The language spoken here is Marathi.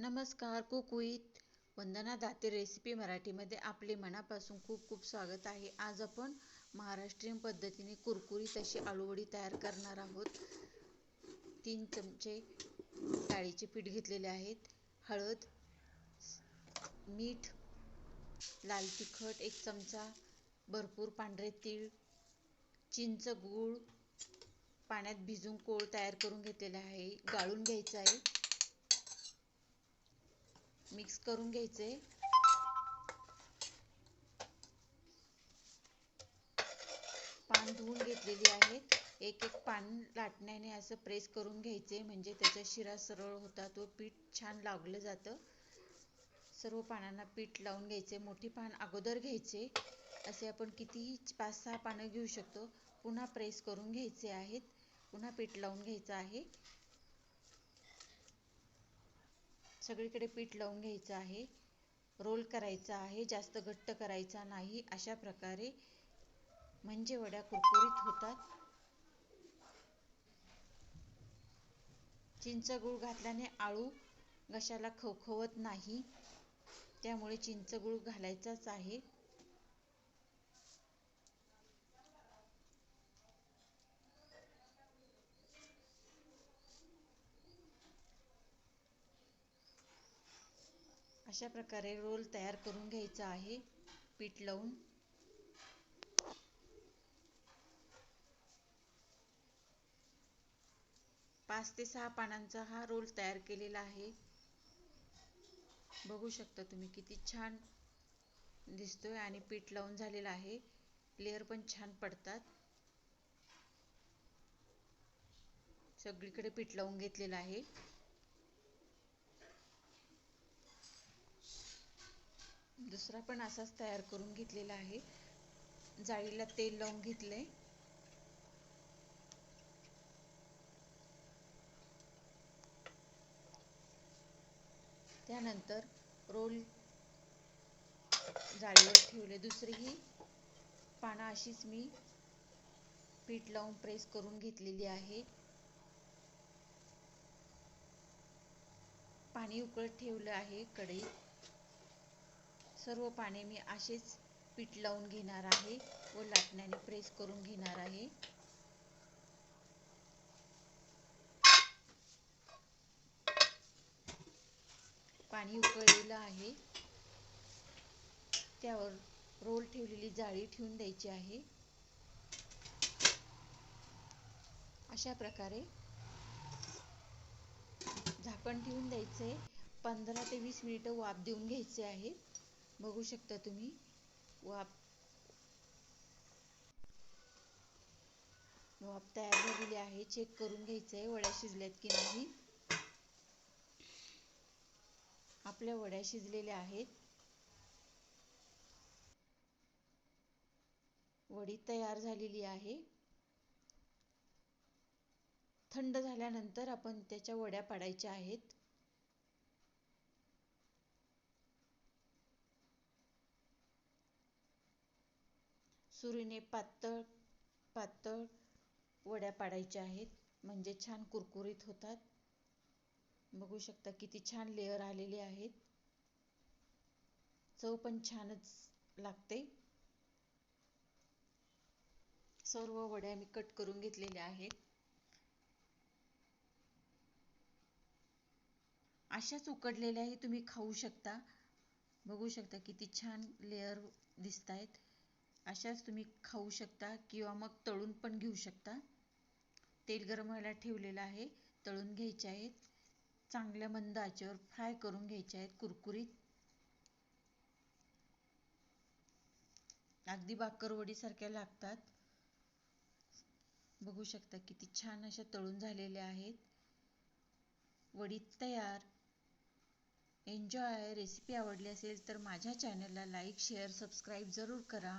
नमस्कार cook with Vandana Date recipe मराठीमध्ये आपले मनापासून खूप खूप स्वागत आहे. आज आपण महाराष्ट्रीयन पद्धतीने कुरकुरीत अशी आळूवडी तयार करणार आहोत. तीन चमचे डाळीचे पीठ घेतलेले आहेत. हळद मीठ लाल तिखट एक चमचा भरपूर पांढरे तीळ चिंच गूळ पाण्यात भिजून कोळ तयार करून घेतलेला आहे. गाळून घ्यायचं आहे. मिक्स करून घ्यायचे. पान धुवून घेतलेली आहेत. एक एक पान लाटण्याने असं प्रेस करून घ्यायचे म्हणजे त्याचा शिरा सरळ होता तो पीठ छान लागलं जातं. सर्व पानांना पीठ लावून घ्यायचे मोठी पान अगोदर घ्यायचे. असे आपण कितीही पाच सहा पानं घेऊ शकतो. पुन्हा प्रेस करून घ्यायचे आहेत. पुन्हा पीठ लावून घ्यायचं आहे. सगळीकडे पीठ लावून घ्यायचं आहे. रोल करायचा आहे. जास्त घट्ट करायचा नाही. अशा प्रकारे म्हणजे वड्या कुरकुरीत होतात. चिंच गुळ घातल्याने आळू घशाला खवखवत नाही. त्यामुळे चिंच गुळ घालायचाच आहे. अशा प्रकारे रोल तयार करून घ्यायचा आहे. पीठ लावून. पाच ते सहा पानांचा हा रोल तयार केलेला आहे. बघू शकता तुम्ही किती छान दिसतोय आणि पीठ लावून झालेला आहे. लेअर पण छान पडतात. सगळीकडे पीठ लावून घेतलेलं आहे. दुसरा पण असाच तयार करून घेतलेला आहे. जाळीला तेल लावून घेतले त्यानंतर रोल जाळीवर ठेवले. दुसरीही पानं अशीच मी पीठ लावून प्रेस करून घेतलेली आहे. पाणी उकळत ठेवलं आहे कढईत. सर्व पाने मी असेच पीठ लावून घेणार आहे व लाटण्याने प्रेस करून घेणार आहे. पाणी उकळलेलं आहे. त्यावर रोल ठेवलेली जाळी ठेवून द्यायची आहे. अशा प्रकारे झाकण ठेवून द्यायचे. पंधरा ते वीस मिनिटं वाफ देऊन घ्यायचे आहे. बघू शकता तुम्ही. वाप. वाप तयार झालेली आहे. चेक करून घ्यायचं आहे वड्या शिजल्यात की नाही. आपल्या वड्या शिजलेल्या आहेत. वडी तयार झालेली आहे. थंड झाल्यानंतर आपण त्याच्या वड्या पाडायच्या आहेत. सुरीने पातळ पातळ वड्या पाडायच्या आहेत. म्हणजे छान कुरकुरीत होतात. बघू शकता किती छान लेअर आलेले आहेत. चव पण छानच लागते. सर्व वड्या मी कट करून घेतलेल्या आहेत. अशाच उकडलेल्याही तुम्ही खाऊ शकता. बघू शकता किती छान लेअर दिसत आहेत अशाच तुम्ही खाऊ शकता किंवा मग तळून पण घेऊ शकता. तेल गरम व्हायला ठेवलेलं आहे तळून घ्यायचे आहेत. चांगल्या मंद आचेवर फ्राय करून घ्यायचे आहेत कुरकुरीत. अगदी बाकरवडीसारख्या लागतात. बघू शकता किती छान अशा तळून झालेल्या आहेत. वडी तयार. एन्जॉय रेसिपी आवडली असेल तर माझ्या चॅनलला लाईक शेअर सबस्क्राईब जरूर करा.